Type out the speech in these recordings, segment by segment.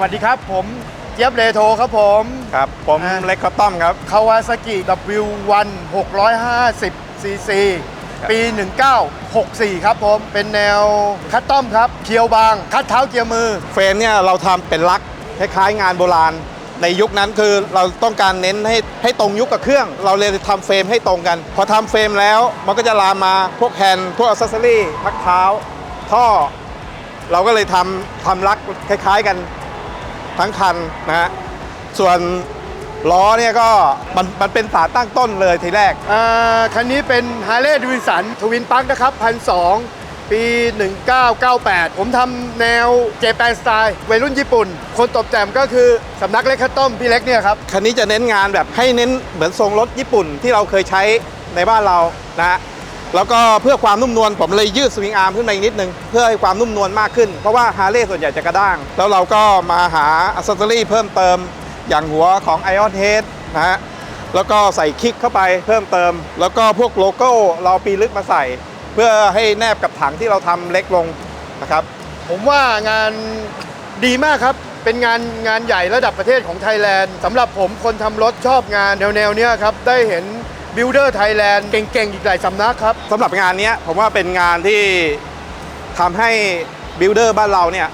วัสดีครับ ผมเจี๊ยบเลโทครับผม ครับ ผมอ่า เล็กคอตตอมครับ คาวาซากิ W1 650 cc ปี 1964 ครับผม เป็นแนวคัสตอมครับ เคียวบาง คัดเท้าเกียร์มือ เฟรมเนี่ยเราทำเป็นลักคล้ายๆงานโบราณ ในยุคนั้นคือเราต้องการเน้นให้ให้ตรงยุคกับเครื่อง เราเลยทำเฟรมให้ตรงกัน พอทำเฟรมแล้วมันก็จะลามมาพวกแฮนด์พวกอ c เซสซอรี่พักเท้า ท่อ เราก็เลยทำทำลักคล้าย ๆ กัน ทั้งคันนะฮะส่วนล้อเนี่ยก็มันมันเป็นสารตั้งต้นเลยทีแรก อ่าคันนี้เป็น Harley Davidson ทวินปักนะครับพันสปี 1998 ผมทำแนวเจแปนสไตล์วัยรุ่นญี่ปุ่น คนตบแจมก็คือสำนักเล็กคัตตอมพี่เล็กเนี่ยครับ คันนี้จะเน้นงานแบบให้เน้นเหมือนทรงรถญี่ปุ่นที่เราเคยใช้ในบ้านเรานะฮะ แล้วก็เพื่อความนุ่มนวลผมเลยยืดสวิงอาร์มขึ้นมาอีกนิดนึงเพื่อให้ความนุ่มนวลมากขึ้น เพราะว่าฮาร์เลย์ส่วนใหญ่จะกระด้าง แล้วเราก็มาหาอัซเซอรี่เพิ่มเติมอย่างหัวของ Ion Head นะฮะแล้วก็ใส่คิกเข้าไปเพิ่มเติม แล้วก็พวกโลโก้เราปีลึกมาใส่ เพื่อให้แนบกับถังที่เราทำเล็กลงนะครับ ผมว่างานดีมากครับ เป็นงานงานใหญ่ระดับประเทศของไทยแลนด์สำหรับผมคนทำรถชอบงานแนวแนวๆเนี้ยครับ ได้เห็น บิลดเออร์ไทยแลนด์เก่งๆ อีกหลายสำนักครับ สำหรับงานเนี้ยผมว่าเป็นงานที่ทำให้บิลดเออร์บ้านเราเนี่ย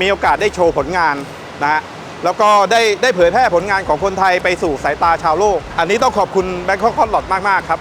มีโอกาสได้โชว์ผลงานนะฮะแล้วก็ได้ได้เผยแพร่ผลงานของคนไทยไปสู่สายตาชาวโลก อันนี้ต้องขอบคุณแบงคอกคอนหลอดมาก ๆ ครับ